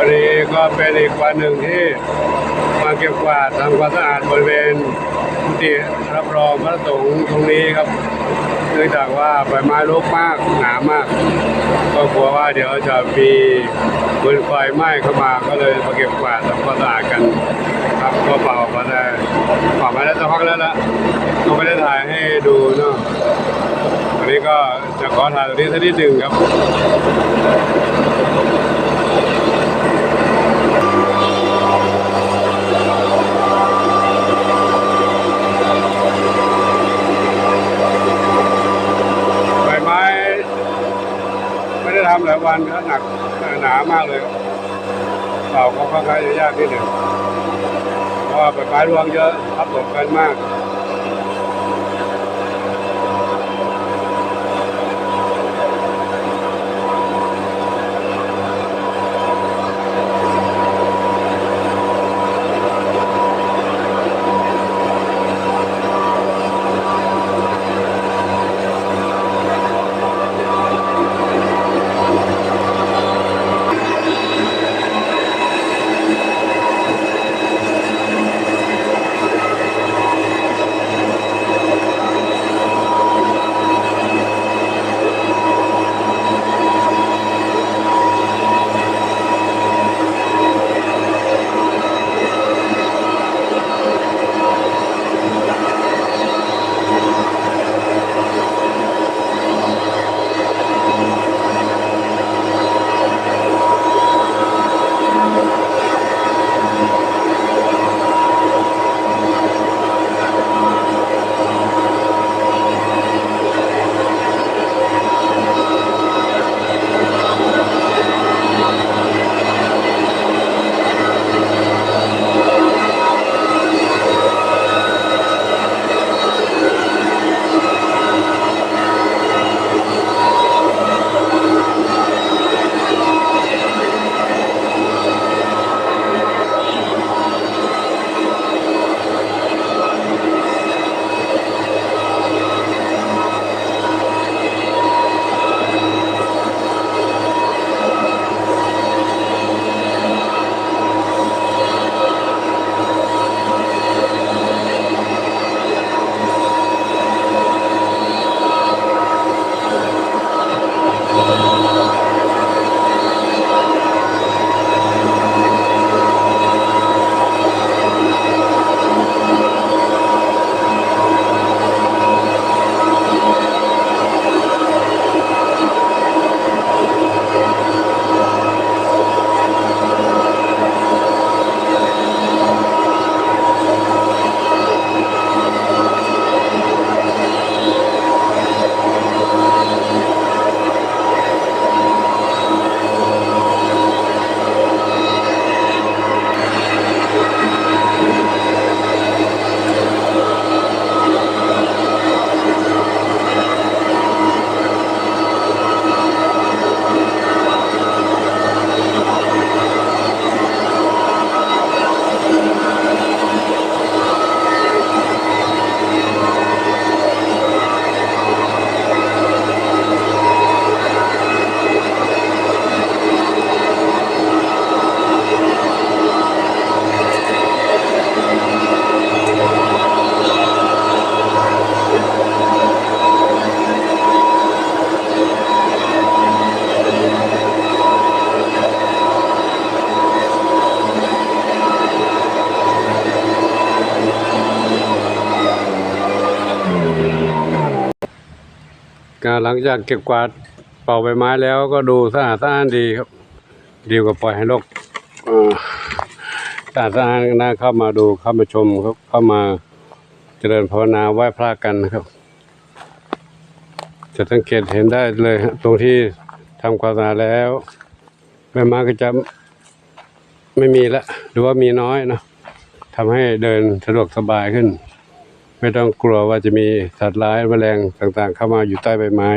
วันนี้ก็เป็นอีกวันหนึ่งที่มาเก็บกวาดทำความสะอาดบริเวณกุฏิรับรองพระสงฆ์ตรงนี้ครับเนื่องจากว่าใบไม้รกมากหนามาก ก็กลัวว่าเดี๋ยวจะมีฟืนไฟไหม้เข้ามาก็เลยมาเก็บกวาดทำความสะอาดกัน ครับก็เป่ามาได้เป่ามาได้สักพักแล้วละก็ไม่ได้ถ่ายให้ดูเนาะวันนี้ก็จะขอถ่ายตรงนี้สักนิดหนึ่งครับ ใบไม้ ไม่ได้ทำหลายวันก็หนักหนามากเลยครับเป่าก็ค่อนข้างจะยากนิดหนึ่งเพราะว่าไปไม้รวงเยอะทับถมกันมาก ก็หลังจากเก็บกวาดเป่าใบไม้แล้วก็ดูสะอาดสะอ้านดีครับดีกว่าปล่อยให้รกเอ่อสะอาดสะอ้านน่าเข้ามาดูเข้ามาชมครับเข้ามาเจริญภาวนาไหว้พระกันนะครับ จะสังเกตเห็นได้เลยฮะตรงที่ทำความสะอาดแล้วใบไม้ก็จะไม่มีละหรือว่ามีน้อยนะทำให้เดินสะดวกสบายขึ้น ไม่ต้องกลัวว่าจะมีสัตว์ร้ายแมลงต่างๆ เข้ามาอยู่ใต้ใบไม้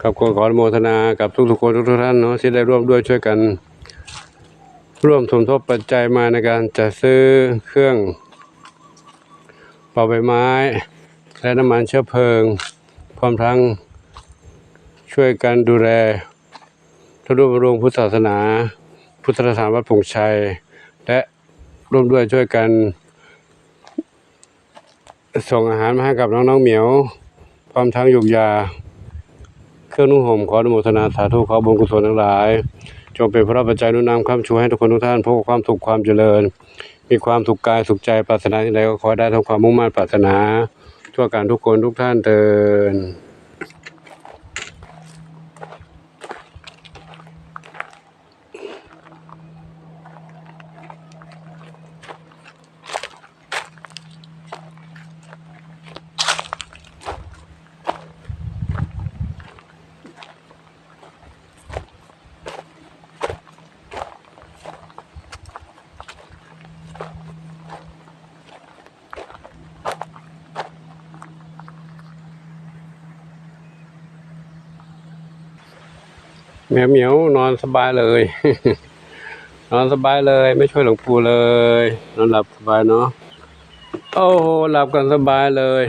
ครับขอขอนโมทนากับทุกๆคนทุกๆท่านเนาะที่ได้ร่วมด้วยช่วยกัน ร่วมสมทบปัจจัยมาในการจัดซื้อเครื่องป่าใบไม้ และน้ำมันเชื้อเพลิง พร้อมทั้งช่วยกันดูแลทนุบำรุงพุทธศาสนา พุทธสถานวัดผงชัย และ ร่วมด้วยช่วยกัน ส่งอาหารมาให้กับน้องๆเหมียว พร้อมทั้งหยุกยา เครื่องนุ่งห่มขออนุโมทนาสาธุขอบุญกุศลทั้งหลาย จงเป็นพระปัจจัยนุนนำคำชูให้ทุกคนทุกท่านพบกับความสุขความเจริญ มีความสุขกายสุขใจปรารถนาที่ใดก็ขอได้ทั้งความมุ่งมั่นปรารถนา ทั่วกันทุกคนทุกท่านเทิน เหมียวเหมียวนอนสบายเลย นอนสบายเลย ไม่ช่วยหลวงปู่เลย นอนหลับสบายเนาะโอ้หลับกันสบายเลย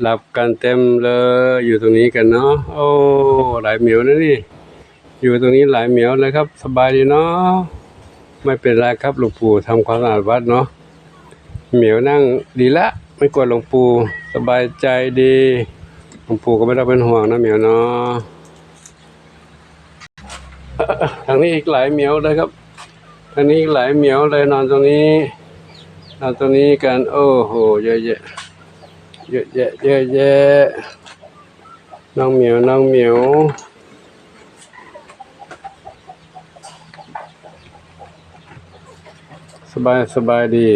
หลับกันเต็มเลยอยู่ตรงนี้กันเนาะโอ้หลายเหมียวนะนี่อยู่ตรงนี้หลายเหมียวเลยครับ สบายดีเนาะไม่เป็นไรครับหลวงปู่ทำความสะอาดวัดเนาะเหมียวนั่งดีละ ไม่กลัวหลวงปู่สบายใจดีหลวงปู่ก็ไม่ต้องเป็นห่วงนะเหมียวเนาะ ทางนี้อีกหลายเหมียวเลยครับทางนี้อีกหลายเหมียวเลยนอนตรงนี้นอนตรงนี้กันโอ้โหเยอะแยะเยอะแยะเยอะแยะน้องเหมียวน้องเหมียวสบายสบายดี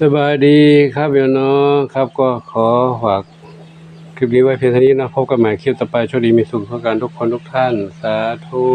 สบายดีครับเดี๋ยวน้องครับก็ขอฝาก คลิปนี้ไว้เพียงเท่านี้นะพบกันใหม่คลิปต่อไปโชคดีมีสุขทุกการทุกคนทุกท่าน สาธุ